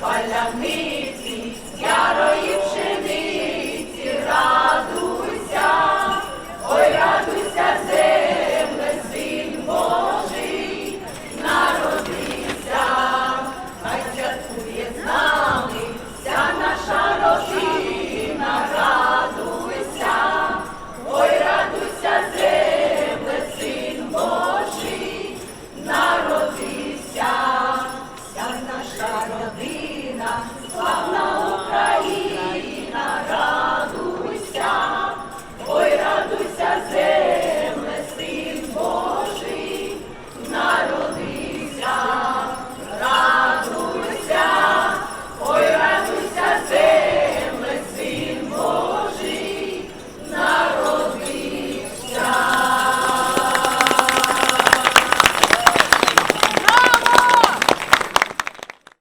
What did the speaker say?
паляниці ярої.